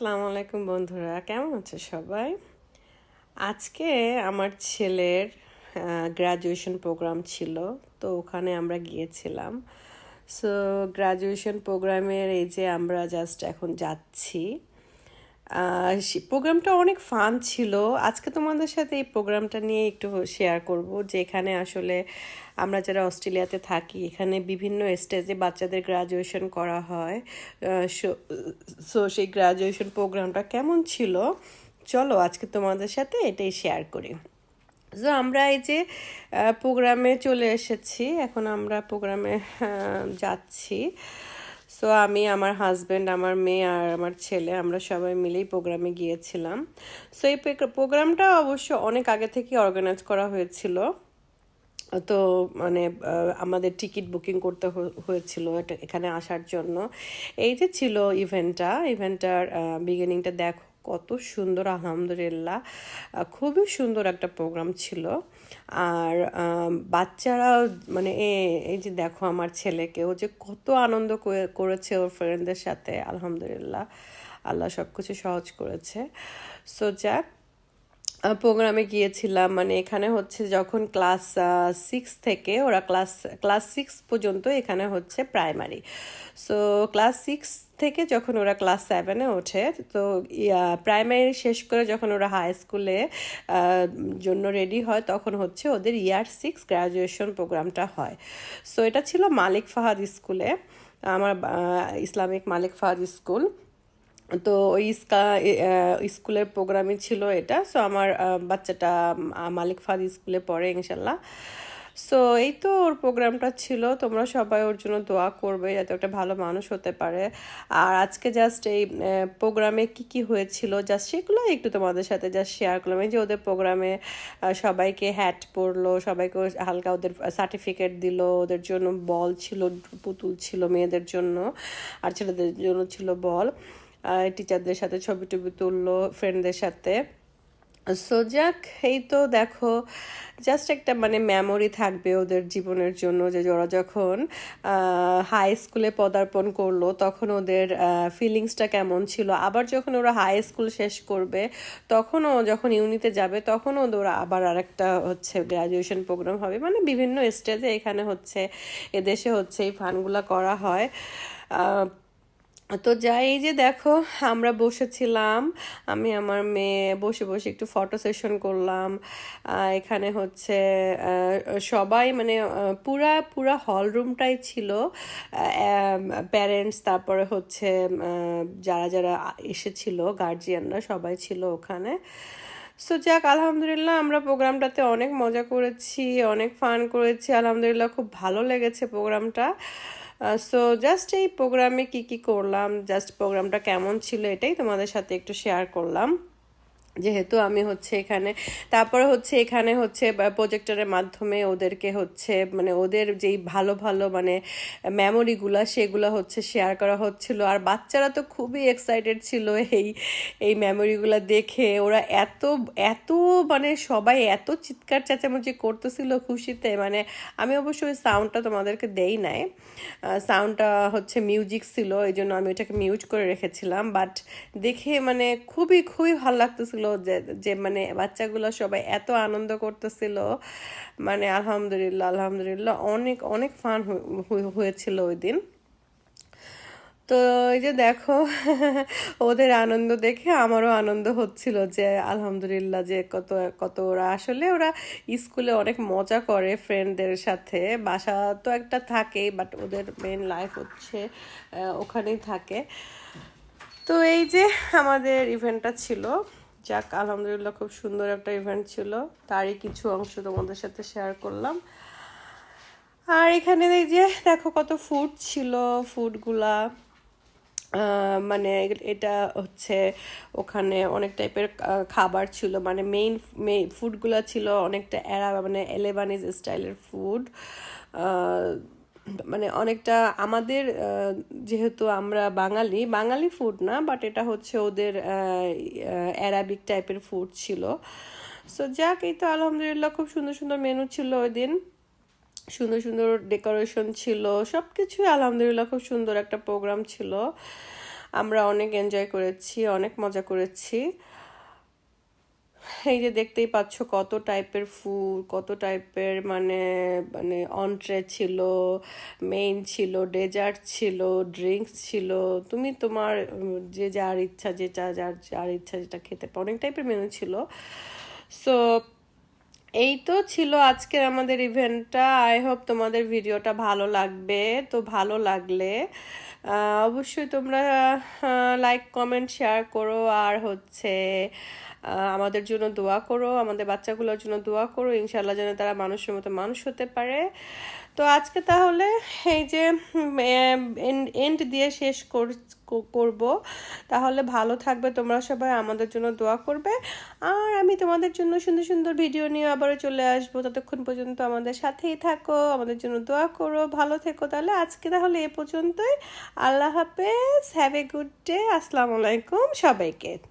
আসসালামু আলাইকুম বন্ধুরা, কেমন আছে সবাই? আজকে আমার ছেলের গ্র্যাজুয়েশন প্রোগ্রাম ছিল, তো ওখানে আমরা গিয়েছিলাম। সো গ্র্যাজুয়েশন প্রোগ্রামের এই যে আমরা জাস্ট এখন যাচ্ছি প্রোগ্রামটা অনেক ফান ছিল। আজকে তোমাদের সাথে এই প্রোগ্রামটা নিয়ে একটু শেয়ার করব যে এখানে আসলে আমরা যারা অস্ট্রেলিয়াতে থাকি, এখানে বিভিন্ন স্টেজে বাচ্চাদের গ্রাজুয়েশন করা হয়। সো সেই গ্রাজুয়েশন প্রোগ্রামটা কেমন ছিল? চলো আজকে তোমাদের সাথে এটাই শেয়ার করি। সো আমরা এই যে প্রোগ্রামে চলে এসেছি। এখন আমরা প্রোগ্রামে যাচ্ছি। সো আমি, আমার হাজব্যান্ড আমার মেয়ে আর আমার ছেলে, আমরা সবাই মিলেই প্রোগ্রামে গিয়েছিলাম। সো এই প্রোগ্রামটা অবশ্য অনেক আগে থেকে অর্গানাইজ করা হয়েছিল। তো মানে আমাদের টিকিট বুকিং করতে হয়েছিল এটা, এখানে আসার জন্য। এই যে ছিল ইভেন্টটা ইভেন্টটার বিগিনিংটা দেখো কত সুন্দর, আলহামদুলিল্লাহ। খুবই সুন্দর একটা প্রোগ্রাম ছিল। আর বাচ্চারা মানে এই যে দেখো আমার ছেলেকে ও যে কত আনন্দ করেছে ওর ফ্রেন্ডদের সাথে, আলহামদুলিল্লাহ। আল্লাহ সব কিছু সহজ করেছে। সো যাক প্রোগ্রামে গিয়েছিলাম। মানে এখানে হচ্ছে যখন ক্লাস সিক্স থেকে ওরা ক্লাস ক্লাস সিক্স পর্যন্ত এখানে হচ্ছে প্রাইমারি সো ক্লাস সিক্স থেকে যখন ওরা ক্লাস সেভেনে ওঠে, তো প্রাইমারি শেষ করে যখন ওরা হাই স্কুলে জন্য রেডি হয়, তখন হচ্ছে ওদের ইয়ার সিক্স গ্র্যাজুয়েশন প্রোগ্রামটা হয়। সো এটা ছিল মালিক ফাহাদ স্কুলে, আমার ইসলামিক মালিক ফাহাদ স্কুল। তো ওই স্কা স্কুলের প্রোগ্রামই ছিল এটা। সো আমার বাচ্চাটা মালিক ফাদ স্কুলে পড়ে ইনশাল্লাহ সো এই তো ওর প্রোগ্রামটা ছিল। তোমরা সবাই ওর জন্য দোয়া করবে যাতে একটা ভালো মানুষ হতে পারে। আর আজকে জাস্ট এই প্রোগ্রামে কি কি হয়েছিল জাস্ট সেগুলো একটু তোমাদের সাথে জাস্ট শেয়ার করলাম। এই যে ওদের প্রোগ্রামে সবাইকে হ্যাট পরলো, সবাইকে হালকা ওদের সার্টিফিকেট দিল, ওদের জন্য বল ছিল, পুতুল ছিল মেয়েদের জন্য, আর ছেলেদের জন্য ছিল বল টিচারদের সাথে ছবি টবি তুললো ফ্রেন্ডদের সাথে। সো যাক, এই তো দেখো জাস্ট একটা মানে মেমোরি থাকবে ওদের জীবনের জন্য, যে ওরা যখন হাই স্কুলে পদার্পণ করল, তখন ওদের ফিলিংসটা কেমন ছিল? আবার যখন ওরা হাই স্কুল শেষ করবে তখনও যখন ইউনিতে যাবে তখনও ওরা আবার আরেকটা হচ্ছে গ্র্যাজুয়েশন প্রোগ্রাম হবে। মানে বিভিন্ন স্টেজে এখানে হচ্ছে, এদেশে হচ্ছে এই ফানগুলা করা হয়। তো যাই, এই যে দেখো, আমরা বসেছিলাম, আমি আমার মেয়ে বসে বসে একটু ফটো সেশন করলাম এখানে হচ্ছে সবাই মানে পুরা পুরা হল রুমটাই ছিল প্যারেন্টস তারপরে হচ্ছে যারা যারা এসেছিল গার্জিয়ানরা সবাই ছিল ওখানে। সো যাক, আলহামদুলিল্লাহ আমরা প্রোগ্রামটাতে অনেক মজা করেছি, অনেক ফান করেছি, আলহামদুলিল্লাহ খুব ভালো লেগেছে প্রোগ্রামটা। সো জাস্ট এই প্রোগ্রামে কি কি করলাম জাস্ট প্রোগ্রামটা কেমন ছিল এটাই তোমাদের সাথে একটু শেয়ার করলাম। যেহেতু আমি হচ্ছে এখানে। তারপরে হচ্ছে এখানে হচ্ছে প্রজেক্টরের মাধ্যমে ওদেরকে হচ্ছে মানে ওদের যেই ভালো ভালো মানে মেমোরিগুলো সেগুলো হচ্ছে শেয়ার করা হচ্ছিল। আর বাচ্চারা তো খুবই এক্সাইটেড ছিল এই এই মেমোরিগুলো দেখে। ওরা এত এত মানে সবাই এত চিৎকার চেঁচামেচি করতেছিল খুশিতে। মানে আমি অবশ্য ওই সাউন্ডটা তোমাদেরকে দেই নাই। সাউন্ডটা হচ্ছে মিউজিক ছিল এই জন্য আমি ওটাকে মিউট করে রেখেছিলাম। বাট দেখে মানে খুবই খুবই ভালো লাগতেছিল। যে যে মানে বাচ্চাগুলো সবাই এত আনন্দ করতেছিল। মানে আলহামদুলিল্লাহ আলহামদুলিল্লাহ। অনেক অনেক ফান হয়েছিল ওই দিন। তো এই যে দেখো, ওদের আনন্দ দেখে আমারও আনন্দ হচ্ছিল যে আলহামদুলিল্লাহ যে কত কত ওরা, আসলে ওরা স্কুলে অনেক মজা করে ফ্রেন্ডদের সাথে। বাসা তো একটা থাকেই বাট ওদের মেন লাইফ হচ্ছে ওখানেই থাকে। তো এই যে আমাদের ইভেন্টটা ছিল। যাক, আলহামদুলিল্লাহ খুব সুন্দর একটা ইভেন্ট ছিল। তারই কিছু অংশ তোমাদের সাথে শেয়ার করলাম। আর এখানে এই যে দেখো কত ফুড ছিল ফুডগুলা মানে এটা হচ্ছে ওখানে অনেক টাইপের খাবার ছিল। মানে মেইন মেইন ফুডগুলো ছিল অনেকটা এরা মানে এলেবানিজ স্টাইলের ফুড মানে অনেকটা আমাদের যেহেতু আমরা বাঙালি বাঙালি ফুড না বাট এটা হচ্ছে ওদের অ্যারাবিক টাইপের ফুড ছিল। সো যাক, এই তো আলহামদুলিল্লাহ খুব সুন্দর সুন্দর মেনু ছিল ওই দিন। সুন্দর সুন্দর ডেকোরেশন ছিল সব কিছুই আলহামদুলিল্লাহ খুব সুন্দর একটা প্রোগ্রাম ছিল। আমরা অনেক এনজয় করেছি, অনেক মজা করেছি। এই যে দেখতেই পাচ্ছ কত টাইপের ফুড কত টাইপের মানে মানে অন্ট্রে ছিল মেইন ছিল ডেজার্ট ছিল ড্রিঙ্কস ছিল। তুমি তোমার যে যার ইচ্ছা যেটা যার যার ইচ্ছা যেটা খেতে পারো। অনেক টাইপের মেনু ছিল। সো এই তো ছিল আজকের আমাদের ইভেন্টটা আই হোপ তোমাদের ভিডিওটা ভালো লাগবে। তো ভালো লাগলে অবশ্যই তোমরা লাইক কমেন্ট শেয়ার করো। আর হচ্ছে আমাদের জন্য দোয়া করো। আমাদের বাচ্চাগুলোর জন্য দোয়া করো। ইনশাল্লাহ যেন তারা মানুষের মতো মানুষ হতে পারে। তো আজকে তাহলে এই যে এন্ড দিয়ে শেষ কর- করব। তাহলে ভালো থাকবে তোমরা সবাই, আমাদের জন্য দোয়া করবে। আর আমি তোমাদের জন্য সুন্দর সুন্দর ভিডিও নিয়ে আবারও চলে আসব। ততক্ষণ পর্যন্ত আমাদের সাথেই থাকো, আমাদের জন্য দোয়া করো, ভালো থেকো। তাহলে আজকে তাহলে এ পর্যন্তই। আল্লাহ হাফেজ হ্যাভ এ গুড ডে আসসালামু আলাইকুম সবাইকে।